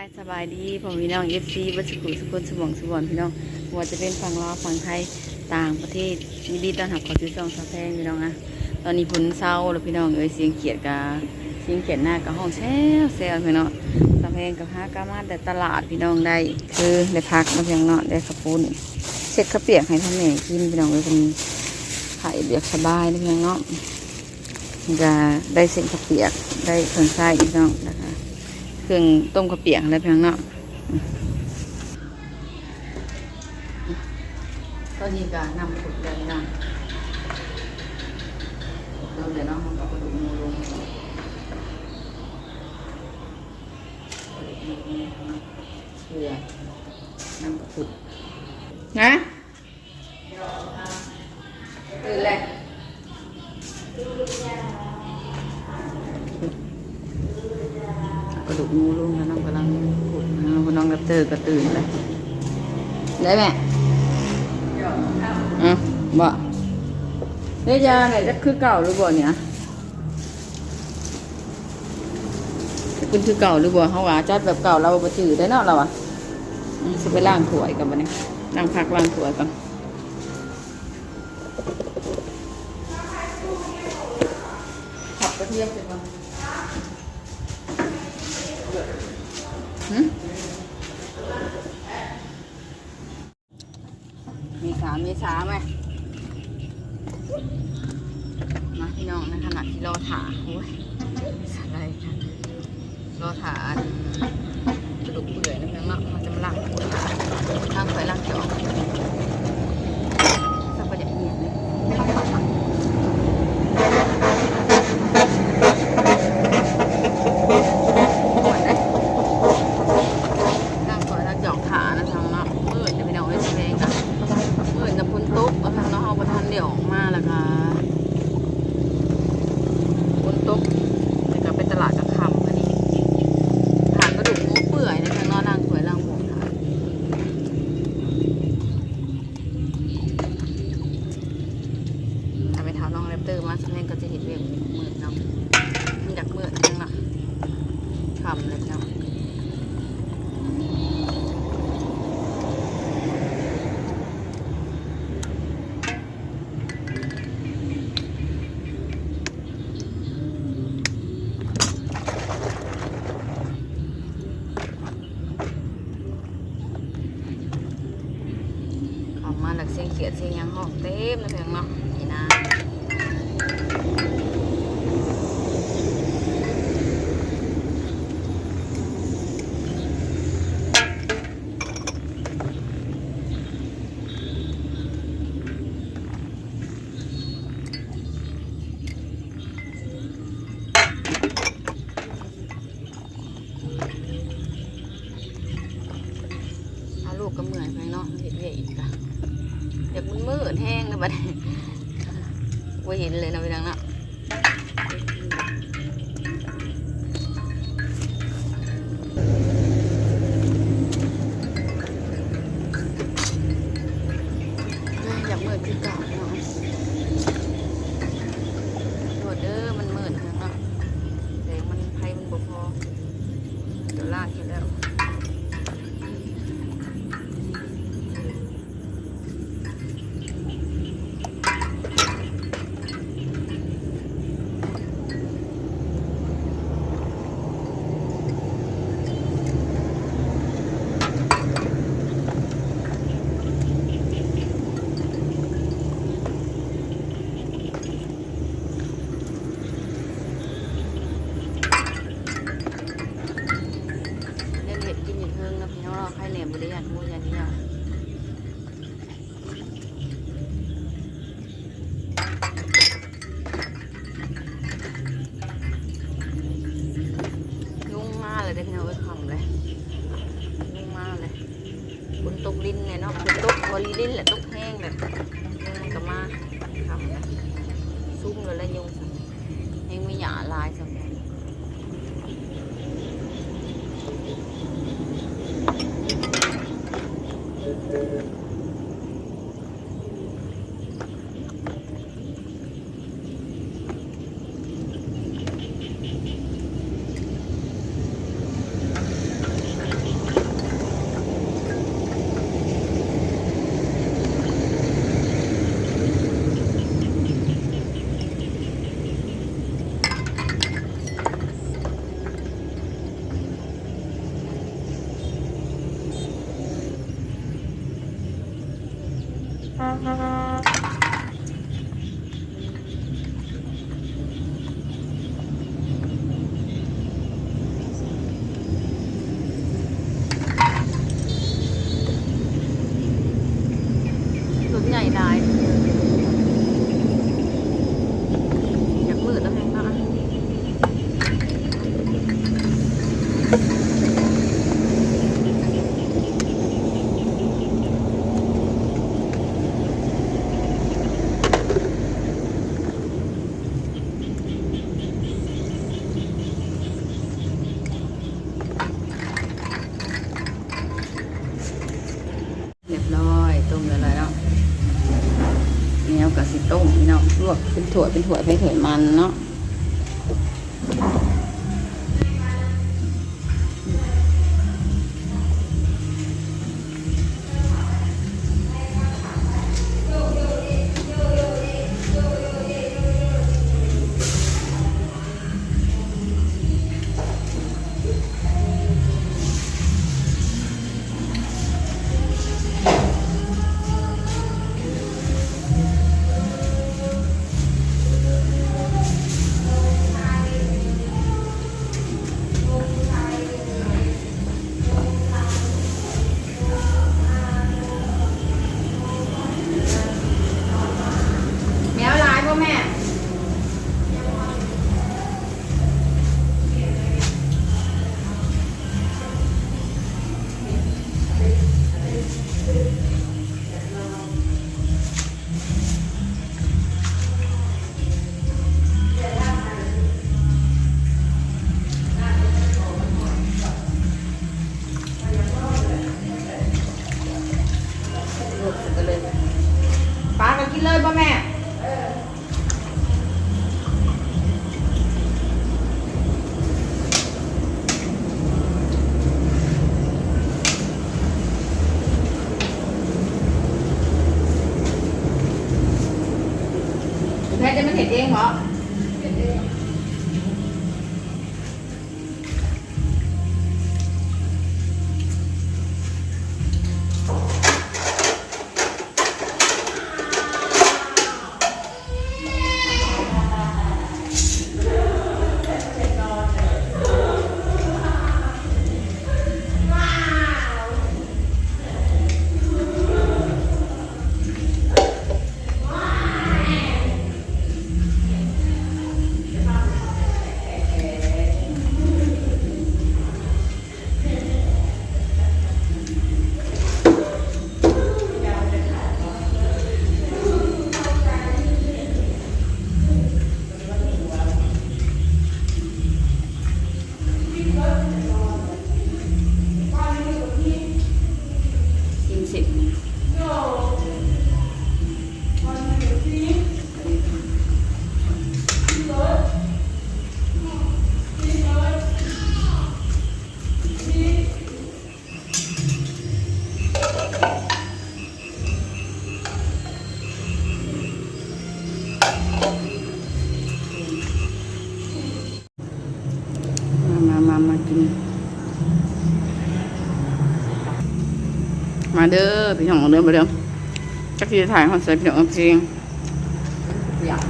ายสบายดีผมพี่น้องเอฟซีบัสกุสกุลสมองสมองพี่น้องว่าจะเป็นฝั่งลาวฝั่งไทยต่างประเทศยินดีต้อนรับขอซื้อซองซาแพงพี่น้องอะตอนนี้ฝนเศร้าแล้วพี่น้องเอ้ยเสียงเขียดกาเสียงเขียดหน้ากับห้องแซวแซวพี่น้องซาแพงกับฮากามาแต่ตลาดพี่น้องได้ คือได้พักมาเพียงเนาะได้ขับปุ้นเช็ดข้าวเปียกให้ท่านแม่กินพี่น้องเอ้ยเป็นไข่เบียกสบายนะเพียงเนาะจะได้เส้นข้าวเปียกได้เครื่องไส้พี่น้องนะคะ เครื่องต้มข้าวเปียกอะไรเพียงเนาะก็นี่ก็นำขุดเลยนะเริ่มเลยเนาะมันก็กระดูกงูลงเกลือนำขุดนะ องน้องกับเตอร์ก็ตื่นเลยได้ไหมอะบ่เดี๋ยวยาเนี่ยจะคือเก่าหรือบ่เนี่ยจะเป็นคือเก่าหรือบ่เขาว่าจัดแบบเก่าเราบ่จืดได้เนาะเราอะอืมจะไปล้างถ้วยกันบ่เนี่ยล้างผักล้างถ้วยกันขับกระเทียมไปก่อนหึ มีสามมีสามไหมมาพี่น้องในขณะที่รอถาโอ้ยอะไรค่ะรอถากระดูกเปื่อยนะเพียงเนาะมันจะมาล่างล่างไปล่างจอกสักประเดี๋ยวเหียดเลยปวดเลยล่างถอยล่างจอกขานะทางเนาะมืดจะพี่น้องเอ้ยสิเพลงกัน เมื่อจะพ้นตุ๊กเอาทางน้องเอาประทานเดี่ยวออกมาแล้วค่ะพ้นตุ๊กแล้วก็ไปตลาดกับคำคันนี้ถานกระดูกหมูเปื่อยในทางน้องล่างสวยล่างหมูค่ะถ้าไป เท้าน้องแรปเตอร์มาสำเร็จก็จะเห็นเรียบมืดเนาะมันอยากมืดจังเน่ะคำเลยเนาะออกมาหลักเสียงเขียดเสียงยังห้องเต็มเลยเพียงเนาะนี่นะเอาลูกก็เหมือนไปเนาะเห็นเวียอีกอะเดี๋ยวมันมืดแห้งนะบัดนี้ว่า เห็นเลยนะพี่ดังนาะ ถั่วเป็นถั่วเป็นถั่วมันเนาะ มาเด้อพี่น้องเด้อมาเด้อจักรีถ่ายคอนเสิร์ตพี่น้องจริงอยาก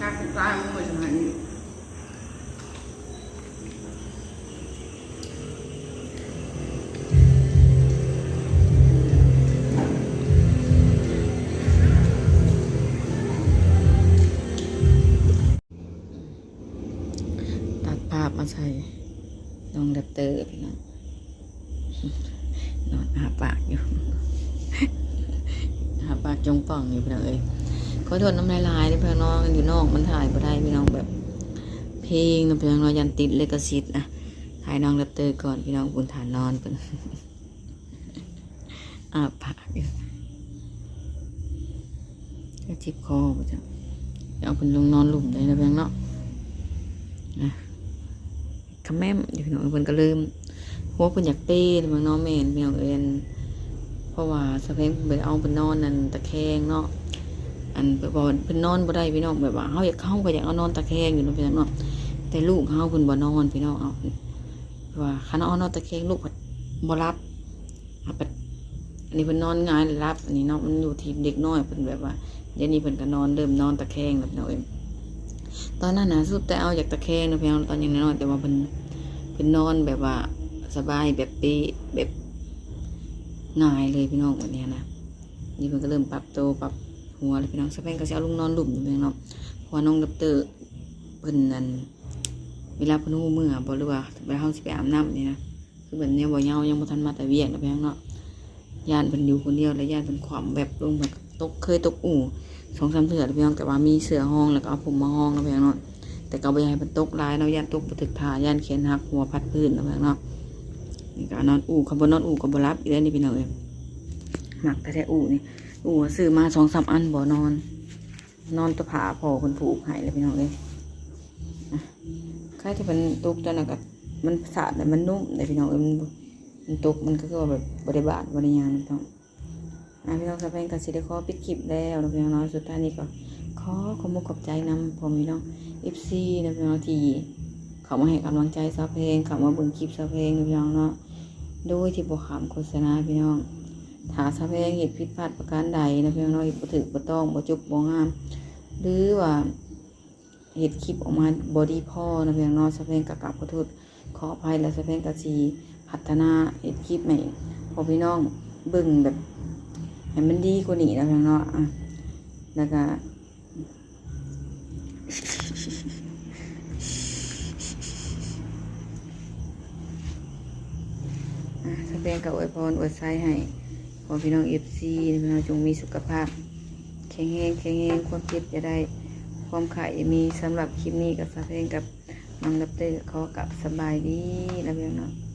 จากต นอนหาปากอยู่หาปากจงป่องอยู่พี่น้องเอ้ยขอโทษน้ำลายลายที่พี่น้องอยู่นอกมันถ่ายบ่ได้พี่น้องแบบ เพลงนะพี่น้องเรายันติดเลกสิทธ์นะถ่ายน้องดับเตอร์ก่อนพี่น้องบุญฐานนอนกันอาปากอยู่ก็จิบคอบ่จ้ะเอาเพิ่นลงนอนหลุมได้นะพี่น้องเนาะนะคำแม่มอยู่พี่น้องเพิ่นก็ลืม หัวเพิ่นอยากเต้มันนอแม่นพี่น้องเอ็นเพราะว่าสะเพงไปเอาเพิ่นนอนนั่นตะแคงเนาะอันไปบอกว่าเพิ่นนอนบ่ได้พี่น้องแบบว่าเฮาอยากเข้าก็อยากเอานอนตะแคงอยู่เนาะพี่น้องเนแต่ลูกเฮาเพิ่นบ่นอนพี่น้องเอาว่าคันเอานอนตะแคงลูกบ่รับเอาไปอันนี้เพิ่นนอนหงายรับ อันนี้เนาะมันอยู่ที่เด็กน้อยเพิ่นแบบว่าเดี๋ยวนี้เพิ่นก็นอนเริ่มนอนตะแคงแล้วพี่น้องเอ้ยตอนนั้นนะสุดแต่เอาอยากตะแคงเนาะพี่น้องตอนยังน้อยแต่ว่าเพิ่นเพิ่นนอนแบบว่า สบายแบบเป๊ะแบบง่ายเลยพี่น้องวันนี้นะนี่เพิ่นก็เริ่มปรับโตปรับหัวแล้วพี่น้องสะแพงก็สิเอาลุงนอนหลุมอยู่พี่น้องเพราะว่าน้องดับเตอร์เพิ่นนั่นเวลาเพิ่นหูมือบ่หรือว่าเวลาเฮาสิไปอาบน้ำนี่นะคือแบบเนี้ยบ่ยายังบ่ทันมาแต่เวียกนะพี่น้องเนาะยานเพิ่นอยู่คนเดียวแล้วย่านเพิ่นขวามแบบลงแบบตกเคยตกอู่สองสามเทื่อแล้วพี่น้องแต่ว่ามีเสือห้องแล้วก็เอาผมมาห้องนะพี่น้องเนาะแต่ก็บ่ให้เพิ่นตกหลายเนาะย่านตกบ่ถึกท่าย่านแขนหักหัวพัดพื้นนะพี่น้องเนี่ก็นอนอู่คำบ่นนอนอู่ก็บ่รับอีกแล้วนี่พี่น้องเอ้ยหมักแต่แท้อู่นี่อู๋ซื้อมาสองสามอันบ่นอน นอนตะผาพอคนผูกให้เลยพี่น้องเลยอะใครที่มันตุกตอนนั้นก็มันสาดแต่มันนุ่มเลยพี่น้องเอ้ยมันมันตุกมันก็คือแบบบริบาทบริยางนพี่น้องอะพี่น้องสะเพงกับสิได้อปิดคลิปแล้วนะพี่น้องเนาะสุดท้ายนี้ก็ขอขอบคุณขอบใจนำผมพี่น้องเอฟซีนะพี่น้องที่ เขามาให้กำลังใจสะเพลงเขามาเบิ่งคลิปสะเพลงพี่น้องเนาะโดยที่บ่ขามโฆษณาพี่น้องถ้าสะแพลงเหตุผิดพลาดประการใดนะพี่น้องบ่ถึกบ่ต้องบ่จุกบ่งาม หรือว่าเหตุคลิปออกมาบอดี้พ่อนะพี่น้องสะแพลงกับกับขอโทษขออภัยและสะแพลงกะสีพัฒนาเหตุคลิปใหม่พอพี่น้องเบิ่งแบบให้มันดีกว่านี้นะพี่น้องอะแล้วก็อะสะ แบงกับอวยพรอวยไซให้ขอพี่น้องเอฟซีพี่น้องจงมีสุขภาพ แข็งแรงแข็งแรงความเจ็บจะได้ ความขายมีสำหรับคลิปนี้กับสาเพลงกับน้องลับเตอร์ขอกับสบายดีนะพี่น้อง